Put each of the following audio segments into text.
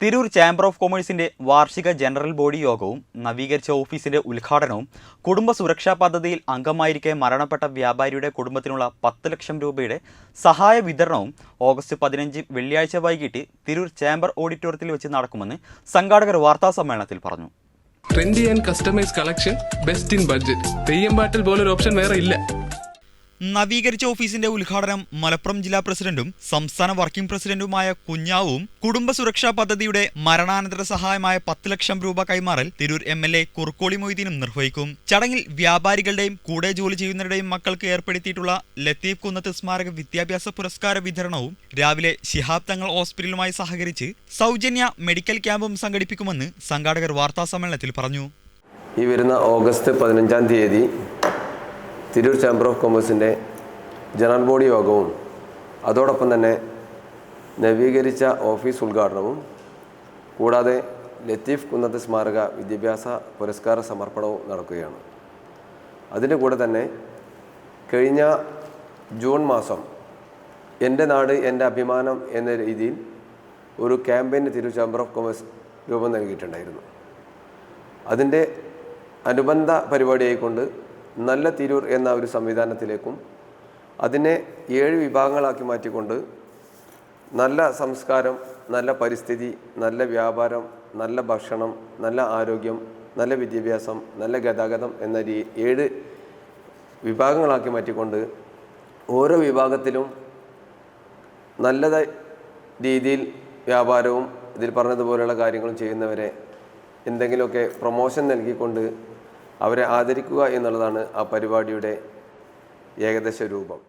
Tirur chamber of കൊമേഴ്സിന്റെ വാർഷിക general body യോഗവും നവീകരിച്ച ഓഫീസിന്റെ ഉദ്ഘാടനവും കുടുംബ സുരക്ഷാ പദ്ധതിയിൽ അംഗമായിരിക്കെ മരണപ്പെട്ട വ്യാപാരിയുടെ കുടുംബത്തിനുള്ള പത്ത് ലക്ഷം രൂപയുടെ സഹായ വിതരണവും ഓഗസ്റ്റ് പതിനഞ്ച് വെള്ളിയാഴ്ച വൈകിട്ട് തിരൂർ ചേംബർ ഓഡിറ്റോറിയത്തിൽ വെച്ച് നടക്കുമെന്ന് സംഘാടകർ വാർത്താ സമ്മേളനത്തിൽ പറഞ്ഞു. Trendy and customise collection best in budget Theyyam പോലൊരു ഓപ്ഷൻ വേറെ ഇല്ല. നവീകരിച്ച ഓഫീസിന്റെ ഉദ്ഘാടനം മലപ്പുറം ജില്ലാ പ്രസിഡന്റും സംസ്ഥാന വർക്കിംഗ് പ്രസിഡന്റുമായ കുഞ്ഞാവും കുടുംബ സുരക്ഷാ പദ്ധതിയുടെ മരണാനന്തര സഹായമായ പത്ത് ലക്ഷം രൂപ കൈമാറൽ Tirur M L A Kurukkoli മൊയ്തീനും നിർവഹിക്കും. ചടങ്ങിൽ വ്യാപാരികളുടെയും കൂടെ ജോലി ചെയ്യുന്നവരുടെയും മക്കൾക്ക് ഏർപ്പെടുത്തിയിട്ടുള്ള ലത്തീഫ് കുന്നത്ത് സ്മാരക വിദ്യാഭ്യാസ പുരസ്കാര വിതരണവും രാവിലെ ശിഹാബ് തങ്ങൾ ഹോസ്പിറ്റലുമായി സഹകരിച്ച് സൗജന്യ മെഡിക്കൽ ക്യാമ്പും സംഘടിപ്പിക്കുമെന്ന് സംഘാടകർ വാർത്താസമ്മേളനത്തിൽ പറഞ്ഞു. ഈ വരുന്ന ഓഗസ്റ്റ് പതിനഞ്ചാം തീയതി തിരൂർ ചാമ്പർ ഓഫ് കൊമേഴ്സിന്റെ ജനറൽ ബോഡി യോഗവും അതോടൊപ്പം തന്നെ നവീകരിച്ച ഓഫീസ് ഉദ്ഘാടനവും കൂടാതെ ലത്തീഫ് കുന്നത്ത് സ്മാരക വിദ്യാഭ്യാസ പുരസ്കാര സമർപ്പണവും നടക്കുകയാണ്. അതിന്റെ കൂടെ തന്നെ കഴിഞ്ഞ ജൂൺ മാസം എന്റെ നാട് എന്റെ അഭിമാനം എന്ന രീതിയിൽ ഒരു ക്യാമ്പയിന് തിരൂർ ചാമ്പർ ഓഫ് കൊമേഴ്സ് രൂപം നൽകിയിട്ടുണ്ടായിരുന്നു. അതിന്റെ അനുബന്ധ പരിപാടിയായിക്കൊണ്ട് നല്ല തിരൂർ എന്ന ഒരു സംവിധാനത്തിലേക്കും അതിനെ ഏഴ് വിഭാഗങ്ങളാക്കി മാറ്റിക്കൊണ്ട് നല്ല സംസ്കാരം നല്ല പരിസ്ഥിതി നല്ല വ്യാപാരം നല്ല ഭക്ഷണം നല്ല ആരോഗ്യം നല്ല വിദ്യാഭ്യാസം നല്ല ഗതാഗതം എന്ന രീ ഏഴ് വിഭാഗങ്ങളാക്കി മാറ്റിക്കൊണ്ട് ഓരോ വിഭാഗത്തിലും നല്ല രീതിയിൽ വ്യാപാരവും ഇതിൽ പറഞ്ഞതുപോലെയുള്ള കാര്യങ്ങളും ചെയ്യുന്നവരെ എന്തെങ്കിലുമൊക്കെ പ്രൊമോഷൻ നൽകിക്കൊണ്ട് അവരെ ആദരിക്കുക എന്നുള്ളതാണ് ആ പരിപാടിയുടെ ഏകദേശ രൂപം.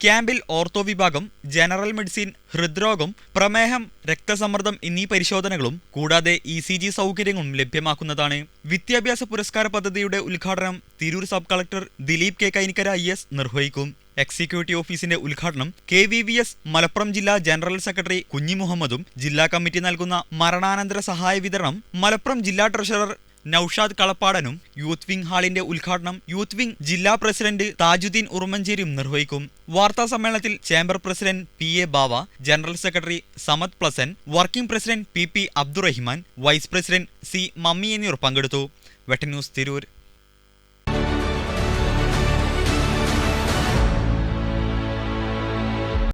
ക്യാമ്പിൽ ഓർത്തോ വിഭാഗം ജനറൽ മെഡിസിൻ ഹൃദ്രോഗം പ്രമേഹം രക്തസമ്മർദ്ദം എന്നീ പരിശോധനകളും കൂടാതെ ഇ സി ജി സൗകര്യങ്ങളും ലഭ്യമാക്കുന്നതാണ്. വിദ്യാഭ്യാസ പുരസ്കാര പദ്ധതിയുടെ ഉദ്ഘാടനം Tirur sub collector Dileep K Kainikkara IAS നിർവഹിക്കും. എക്സിക്യൂട്ടീവ് ഓഫീസിന്റെ ഉദ്ഘാടനം K V V S Malappuram ജില്ലാ ജനറൽ സെക്രട്ടറി കുഞ്ഞി മുഹമ്മദും ജില്ലാ കമ്മിറ്റി നൽകുന്ന മരണാനന്തര സഹായ വിതരണം മലപ്പുറം ജില്ലാ ട്രഷറർ നൌഷാദ് കളപ്പാടനും യൂത്ത് വിംഗ് ഹാളിന്റെ ഉദ്ഘാടനം യൂത്ത് വിംഗ് ജില്ലാ പ്രസിഡന്റ് താജുദ്ദീൻ ഉറുമഞ്ചേരിയും നിർവഹിക്കും. വാർത്താ സമ്മേളനത്തിൽ chamber president P A Bava general secretary Samad pleasant working president P P Abdurahiman vice president C Mammi എന്നിവർ പങ്കെടുത്തു. വെട്ടന്യൂസ് തിരൂർ.